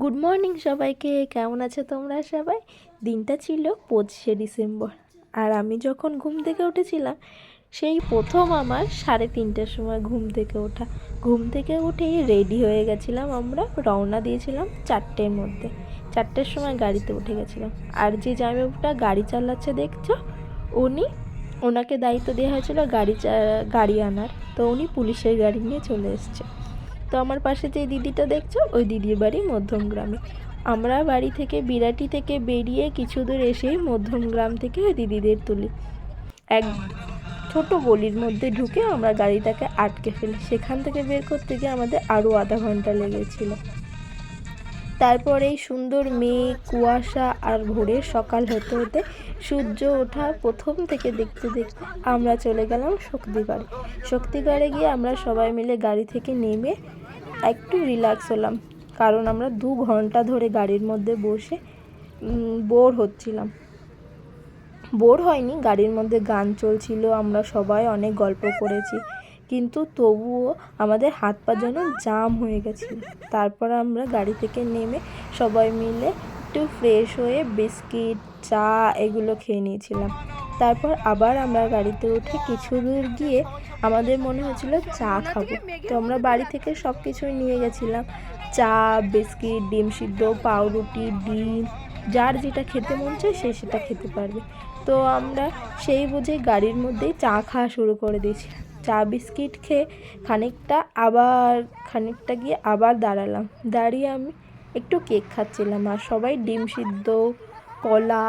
Good morning সবাইকে, কেমন আছো তোমরা সবাই? দিনটা ছিল পঁচিশে ডিসেম্বর। আর আমি যখন ঘুম থেকে উঠেছিলাম, সেই প্রথম আমার সাড়ে তিনটের সময় ঘুম থেকে ওঠা। ঘুম থেকে উঠেই রেডি হয়ে গেছিলাম আমরা, রওনা দিয়েছিলাম চারটের মধ্যে। চারটের সময় গাড়িতে উঠে গেছিলাম। আর যে জামাইবাবুটা গাড়ি চালাচ্ছে দেখছ? উনি, ওনাকে দায়িত্ব দেওয়া হয়েছিল গাড়ি গাড়ি আনার। তো উনি পুলিশের গাড়ি নিয়ে চলে এসছে। তো আমার পাশে যে দিদিটা দেখছ, ওই দিদির বাড়ি মধ্যম গ্রামে। আমরা বাড়ি থেকে, বিরাটি থেকে বেরিয়ে কিছু দূর এসে মধ্যম গ্রাম থেকে ওই দিদিদের তুলি। এক ছোট গলির মধ্যে ঢুকে আমরা গাড়িটাকে আটকে ফেলি। সেখান থেকে বের করতে গিয়ে আমাদের আরও আধা ঘণ্টা লেগেছিল। তারপর এই সুন্দর মেঘ, কুয়াশা আর ভোরের সকাল হতে হতে সূর্য ওঠা প্রথম থেকে দেখতে দেখতে আমরা চলে গেলাম শক্তিগড়ে। শক্তিগড়ে গিয়ে আমরা সবাই মিলে গাড়ি থেকে নেমে একটু রিল্যাক্স হলাম। কারণ আমরা দু ঘণ্টা ধরে গাড়ির মধ্যে বসে বোর হচ্ছিলাম। বোর হয়নি, গাড়ির মধ্যে গান চলছিল, আমরা সবাই অনেক গল্প করেছি। কিন্তু তবুও আমাদের হাত পা যেন জাম হয়ে গেছিল তারপর আমরা গাড়ি থেকে নেমে সবাই মিলে একটু ফ্রেশ হয়ে বিস্কিট, চা এগুলো খেয়ে নিয়েছিলাম। তারপর আবার আমরা গাড়িতে উঠে কিছু দূর গিয়ে আমাদের মনে হয়েছিল চা খাব। তো আমরা বাড়ি থেকে সব কিছুই নিয়ে গেছিলাম। চা, বিস্কিট, ডিম সিদ্ধ, পাউরুটি, ডিম, যার যেটা খেতে মন চায় সে সেটা খেতে পারবে। তো আমরা সেই বুঝে গাড়ির মধ্যেই চা খাওয়া শুরু করে দিয়েছি চা বিস্কিট খেয়ে খানিকটা আবার, খানিকটা গিয়ে আবার দাঁড়ালাম। দাঁড়িয়ে আমি একটু কেক খাচ্ছিলাম আর সবাই ডিম সিদ্ধ, কলা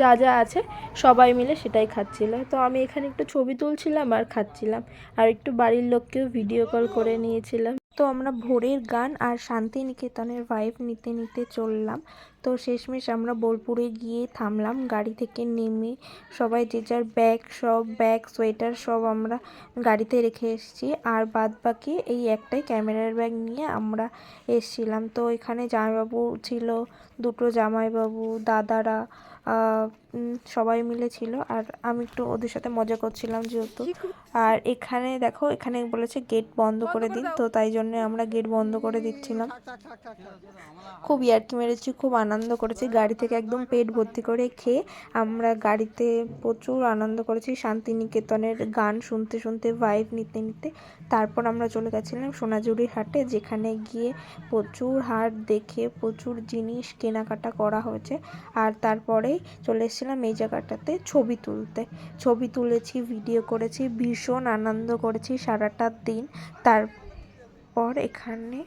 যা যা আছে সবাই মিলে সেটাই খাচ্ছিল। তো আমি এখানে একটু ছবি তুলছিলাম আর খাচ্ছিলাম। আর একটু বাড়ির লোককেও ভিডিও কল করে নিয়েছিলাম। তো আমরা ভোরের গান আর শান্তিনিকেতনের ভাইব নিতে নিতে চললাম। তো শেষমেশ আমরা বোলপুরে গিয়ে থামলাম। গাড়ি থেকে নেমে সবাই যে যার ব্যাগ সব ব্যাগ সোয়েটার সব আমরা গাড়িতে রেখে এসেছি। আর বাদ বাকি এই একটাই ক্যামেরার ব্যাগ নিয়ে আমরা এসছিলাম। তো এখানে জামাইবাবু ছিল, দুটো জামাইবাবু, দাদারা সবাই মিলে ছিল আর আমি একটু ওদের সাথে মজা করছিলাম যেহেতু। আর এখানে দেখো এখানে বলেছে গেট বন্ধ করে দিন তো তাই জন্য আমরা গেট বন্ধ করে দিচ্ছিলাম। খুব ইয়ার্কি মেরেছি খুব আনন্দ করেছি। গাড়ি থেকে একদম পেট ভর্তি করে খেয়ে আমরা গাড়িতে প্রচুর আনন্দ করেছি। শান্তিনিকেতনের গান শুনতে শুনতে ভাইব নিতে নিতে তারপর আমরা চলে গেছিলাম সোনাঝুরির হাটে যেখানে গিয়ে প্রচুর হাট দেখে প্রচুর জিনিস কেনাকাটা করা হয়েছে। আর তারপরে চলে এসেছিলাম এই জায়গাটাতে ছবি তুলতে। ছবি তুলেছি ভিডিও করেছি, ভীষণ আনন্দ করেছি সারাটা দিন। তারপর এখানে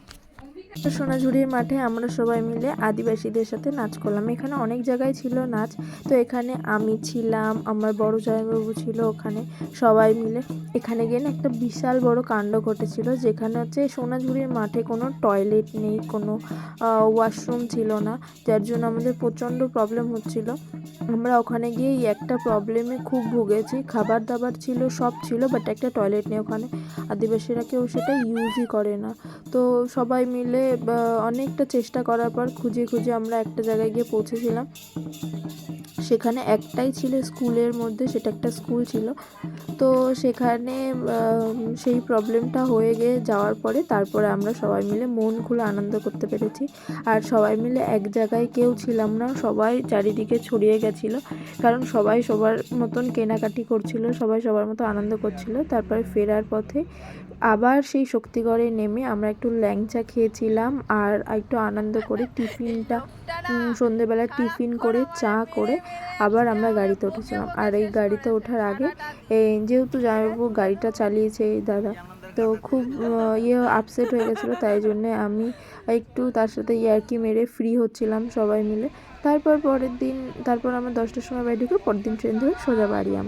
সোনাঝুরির মাঠে আমরা সবাই মিলে আদিবাসীদের সাথে নাচ করলাম। এখানে অনেক জায়গায় ছিল নাচ। তো এখানে আমি ছিলাম, আমার বড় জয়বাবু ছিল ওখানে, সবাই মিলে। এখানে গিয়ে না একটা বিশাল বড় কাণ্ড ঘটেছিল, যেখানে হচ্ছে সোনাঝুরির মাঠে কোনো টয়লেট নেই, কোনো ওয়াশরুম ছিল না, যার জন্য আমাদের প্রচণ্ড প্রবলেম হচ্ছিল। আমরা ওখানে গিয়ে একটা প্রবলেমে খুব ভুগেছি। খাবার দাবার ছিল, সব ছিল বাট একটা টয়লেট নেই ওখানে। আদিবাসীরা কেউ সেটা ইউজই করে না। তো সবাই মিলে অনেকটা চেষ্টা করার পর খুঁজে খুঁজে আমরা একটা জায়গায় গিয়ে পৌঁছেছিলাম। সেখানে একটাই ছিল স্কুলের মধ্যে, সেটা একটা স্কুল ছিল। তো সেখানে সেই প্রবলেমটা হয়ে গিয়ে যাওয়ার পরে তারপরে আমরা সবাই মিলে মন খুলে আনন্দ করতে পেরেছি। আর সবাই মিলে এক জায়গায় কেউ ছিলাম না, সবাই চারিদিকে ছড়িয়ে গেছিল। কারণ সবাই সবার মতন কেনাকাটি করছিল, সবাই সবার মতো আনন্দ করছিল। তারপরে ফেরার পথে আবার সেই শক্তিগড়ে নেমে আমরা একটু ল্যাংচা খেয়েছিলাম আর একটু আনন্দ করে টিফিনটা সন্ধেবেলা টিফিন করে, চা করে আবার আমরা গাড়িতে উঠেছিলাম। আর এই গাড়িতে ওঠার আগে যেহেতু জামাইবাবু গাড়িটা চালিয়েছে এই দাদা, তো খুব ইয়ে আপসেট হয়ে গেছিল। তাই জন্যে আমি একটু তার সাথে ইয়ার্কি মেরে ফ্রি হচ্ছিলাম সবাই মিলে। তারপর পরের দিন, তারপর আমার দশটার সময় বাড়ি ঢুকে পরের দিন ট্রেন ধরে সোজা বাড়ি আমার